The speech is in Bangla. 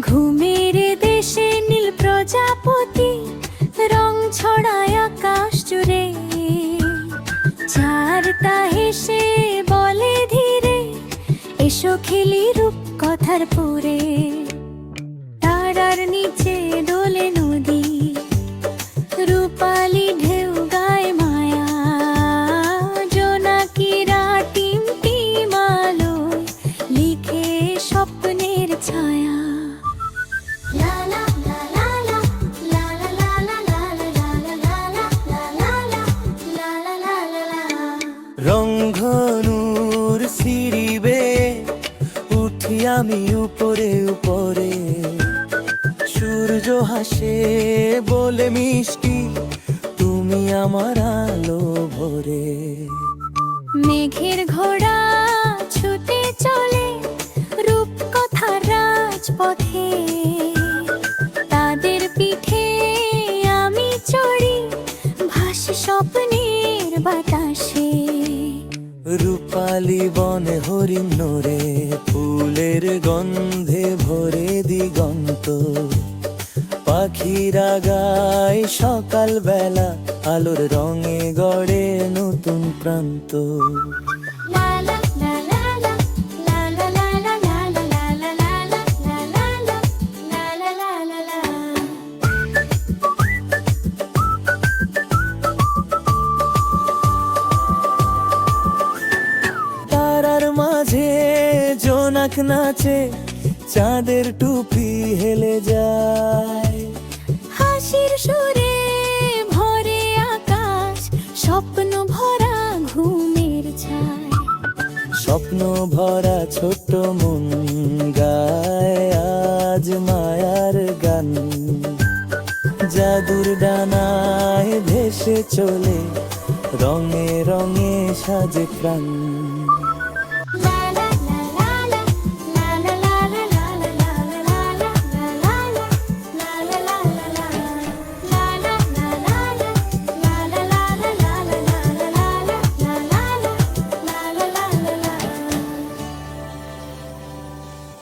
ঘুমের দেশে নীল প্রজাপতি, রং ছড়ায় আকাশ জুড়ে। চারটা হেসে বলে ধীরে, এসো খেলি রূপ কথার পুরে। তারার নিচে রংধনুর সিঁড়িবে উঠি আমি উপরে উপরে। সূর্য হাসে বলে, মিষ্টি, তুমি আমার আলো ভরে। মেঘের ঘোড়া ছুটে চলে, রূপকথার রাজপথে। তাদের পিঠে আমি চড়ি, ভাসি স্বপ্নের বাতাসে। রূপালি বনে হরিণ নোরে ফুলের গন্ধে ভরে দিগন্ত। পাখিরা গায় সকাল বেলা আলোর রঙে গড়ে নতুন প্রান্ত। জোনাক নাচে চাঁদের টুপি হেলে যায়। হাসির সুরে ভরে আকাশ স্বপ্ন ভরা ঘুমের ছায়। স্বপ্ন ভরা ছোট মন গায় আজ মায়ার গান। জাদুর ডানায় ভেসে চলে রঙে রঙে সাজে প্রাণ।